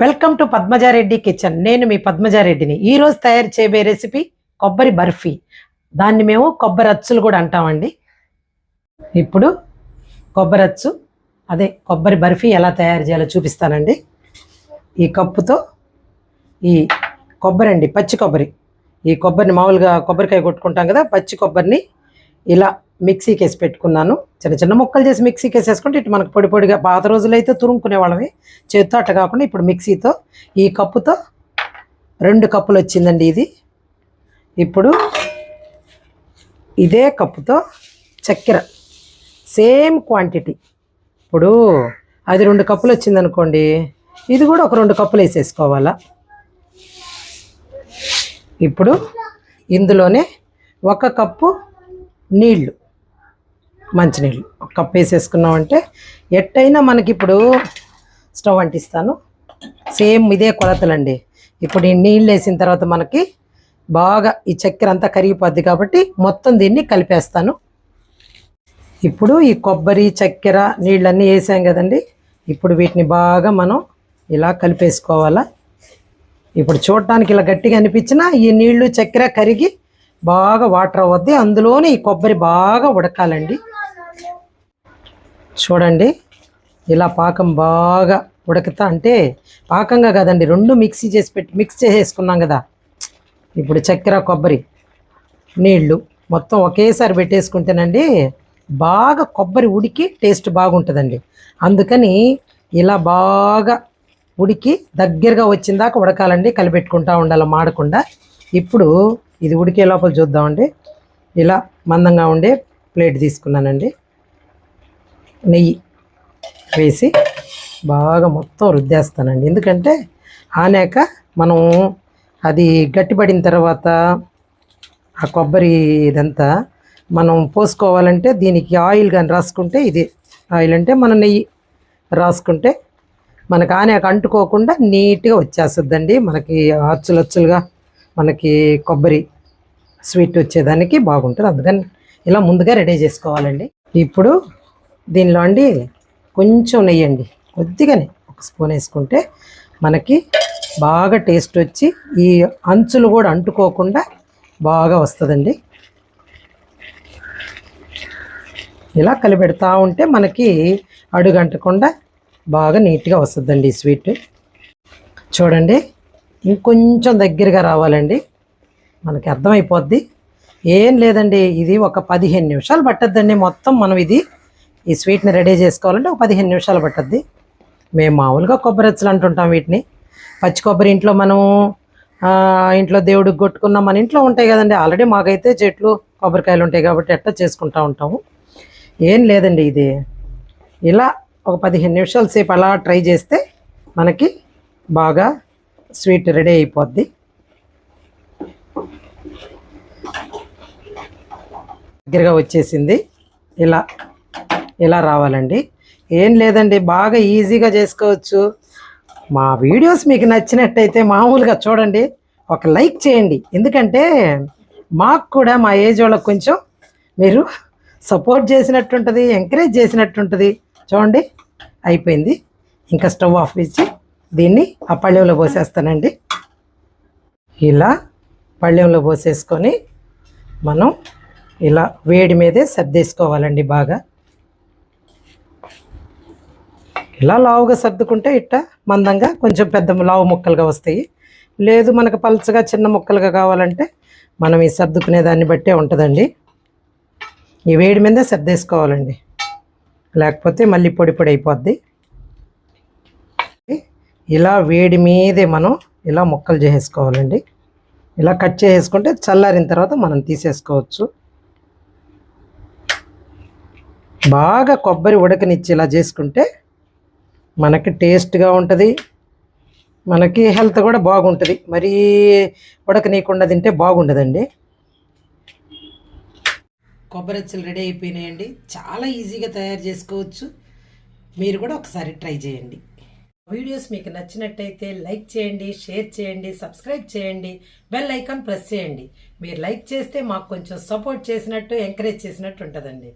Welcome to Padmaja Reddy kitchen నేను మీ పద్మజారెడ్డిని ఈరోజు తయారు చేయబోయే రెసిపీ కొబ్బరి బర్ఫీ. దాన్ని మేము కొబ్బరి అచ్చులు కూడా అంటామండి. ఇప్పుడు కొబ్బరి అచ్చు అదే కొబ్బరి బర్ఫీ ఎలా తయారు చేయాలో చూపిస్తానండి. ఈ కప్పుతో ఈ కొబ్బరి అండి పచ్చి కొబ్బరి. ఈ కొబ్బరిని మామూలుగా కొబ్బరికాయ కొట్టుకుంటాం కదా పచ్చి కొబ్బరిని ఇలా మిక్సీకి వేసి పెట్టుకున్నాను. చిన్న చిన్న ముక్కలు చేసి మిక్సీకి వేసేసుకుంటే ఇటు మనకు పొడి పొడిగా పాత రోజులైతే తురుముకునే వాళ్ళమే. చేత్తో అట్ట కాకుండా ఇప్పుడు మిక్సీతో ఈ కప్పుతో రెండు కప్పులు వచ్చిందండి ఇది. ఇప్పుడు ఇదే కప్పుతో చక్కెర. Same quantity. ఇప్పుడు అది రెండు కప్పులు వచ్చిందనుకోండి ఇది కూడా ఒక రెండు కప్పులు వేసేసుకోవాలా. ఇప్పుడు ఇందులోనే ఒక కప్పు నీళ్ళు మంచినీళ్ళు. కప్పు కప్ వేసేసుకున్నామంటే ఎట్టయినా మనకి ఇప్పుడు స్టవ్ అంటిస్తాను. సేమ్ ఇదే కొలతలండి. ఇప్పుడు ఈ నీళ్ళు వేసిన తర్వాత మనకి బాగా ఈ చక్కెర అంతా కరిగిపోద్ది కాబట్టి మొత్తం దీన్ని కలిపేస్తాను. ఇప్పుడు ఈ కొబ్బరి చక్కెర నీళ్ళన్నీ వేసాం కదండి. ఇప్పుడు వీటిని బాగా మనం ఇలా కలిపేసుకోవాలా. ఇప్పుడు చూడటానికి ఇలా గట్టిగా అనిపించినా ఈ నీళ్ళు చక్కెర కరిగి బాగా వాటర్ అవ్వద్ది. అందులోనే ఈ కొబ్బరి బాగా ఉడకాలండి. చూడండి ఇలా పాకం బాగా ఉడకతా అంటే పాకంగా కాదండి రెండు మిక్సీ చేసి పెట్టి మిక్స్ చేసేసుకున్నాం కదా. ఇప్పుడు చక్కెర కొబ్బరి నీళ్ళు మొత్తం ఒకేసారి పెట్టేసుకుంటేనండి బాగా కొబ్బరి ఉడికి టేస్ట్ బాగుంటుందండి. అందుకని ఇలా బాగా ఉడికి దగ్గరగా వచ్చిందాక ఉడకాలండి కలిపెట్టుకుంటా ఉండాలి మాడకుండా. ఇప్పుడు ఇది ఉడికే లోపల చూద్దామండి. ఇలా మందంగా ఉండే ప్లేట్ తీసుకున్నానండి. నెయ్యి వేసి బాగా మొత్తం రుద్దేస్తానండి. ఎందుకంటే ఆనాక మనం అది గట్టిపడిన తర్వాత ఆ కొబ్బరి ఇదంతా మనం పోసుకోవాలంటే దీనికి ఆయిల్ కానీ రాసుకుంటే ఇది ఆయిల్ అంటే మన నెయ్యి రాసుకుంటే మనకు ఆనాక అంటుకోకుండా నీట్గా వచ్చేస్తుందండి. మనకి అచ్చులచ్చులుగా మనకి కొబ్బరి స్వీట్ వచ్చేదానికి బాగుంటుంది. అందుకని ఇలా ముందుగా రెడీ చేసుకోవాలండి. ఇప్పుడు దీనిలో అండి కొంచెం నెయ్యి అండి. కొద్దిగానే ఒక స్పూన్ వేసుకుంటే మనకి బాగా టేస్ట్ వచ్చి ఈ అంచులు కూడా అంటుకోకుండా బాగా వస్తుందండి. ఇలా కలిపెడతా ఉంటే మనకి అడుగంటకుండా బాగా నీట్గా వస్తుందండి ఈ స్వీట్. చూడండి. ఇంకొంచెం దగ్గరగా రావాలండి. మనకి అర్థమైపోద్ది. ఏం లేదండి ఇది ఒక పదిహేను నిమిషాలు పట్టద్దండి. మొత్తం మనం ఇది ఈ స్వీట్ని రెడీ చేసుకోవాలంటే ఒక పదిహేను నిమిషాలు పట్టద్ది. మేము మామూలుగా కొబ్బరిచ్చలు అంటుంటాం వీటిని. పచ్చి కొబ్బరి ఇంట్లో మనం ఇంట్లో దేవుడికి కొట్టుకున్నాం మన ఇంట్లో ఉంటాయి కదండి. ఆల్రెడీ మాకైతే చెట్లు కొబ్బరికాయలు ఉంటాయి కాబట్టి ఎట్టా చేసుకుంటూ ఉంటాము. ఏం లేదండి ఇది. ఇలా ఒక పదిహేను నిమిషాల సేపు అలా ట్రై చేస్తే మనకి బాగా స్వీట్ రెడీ అయిపోద్ది. దగ్గరగా వచ్చేసింది. ఇలా ఇలా రావాలండి. ఏం లేదండి బాగా ఈజీగా చేసుకోవచ్చు. మా వీడియోస్ మీకు నచ్చినట్టయితే మామూలుగా చూడండి. ఒక లైక్ చేయండి. ఎందుకంటే మాకు కూడా మా ఏజ్ వాళ్ళకి కొంచెం మీరు సపోర్ట్ చేసినట్టుంటుంది ఎంకరేజ్ చేసినట్టుంటుంది. చూడండి అయిపోయింది. ఇంకా స్టవ్ ఆఫ్ ఇచ్చి దీన్ని ఆ పళ్ళెంలో పోసేస్తానండి. ఇలా పళ్ళెంలో పోసేసుకొని మనం ఇలా వేడి మీదే సర్దేసుకోవాలండి బాగా. ఇలా లావుగా సర్దుకుంటే ఇట్ట మందంగా కొంచెం పెద్ద లావు ముక్కలుగా వస్తాయి. లేదు మనకు పలుచగా చిన్న ముక్కలుగా కావాలంటే మనం ఈ సర్దుకునే దాన్ని బట్టే ఉంటుందండి. ఈ వేడి మీదే సర్దేసుకోవాలండి. లేకపోతే మళ్ళీ పొడి పొడి అయిపోద్ది. ఇలా వేడి మీదే మనం ఇలా ముక్కలు చేసేసుకోవాలండి. ఇలా కట్ చేసుకుంటే చల్లారిన తర్వాత మనం తీసేసుకోవచ్చు. బాగా కొబ్బరి ఉడకనిచ్చి ఇలా చేసుకుంటే మనకి టేస్ట్గా ఉంటుంది. మనకి హెల్త్ కూడా బాగుంటుంది. మరీ ఉడకనీయకుండా తింటే బాగుండదండి. కొబ్బరి అచ్చులు రెడీ అయిపోయినాయండి. చాలా ఈజీగా తయారు చేసుకోవచ్చు. మీరు కూడా ఒకసారి ట్రై చేయండి. వీడియోస్ మీకు నచ్చినట్టయితే లైక్ చేయండి షేర్ చేయండి సబ్స్క్రైబ్ చేయండి బెల్ ఐకాన్ ప్రెస్ చేయండి. మీరు లైక్ చేస్తే మాకు కొంచెం సపోర్ట్ చేసినట్టు ఎంకరేజ్ చేసినట్టు ఉంటుందండి.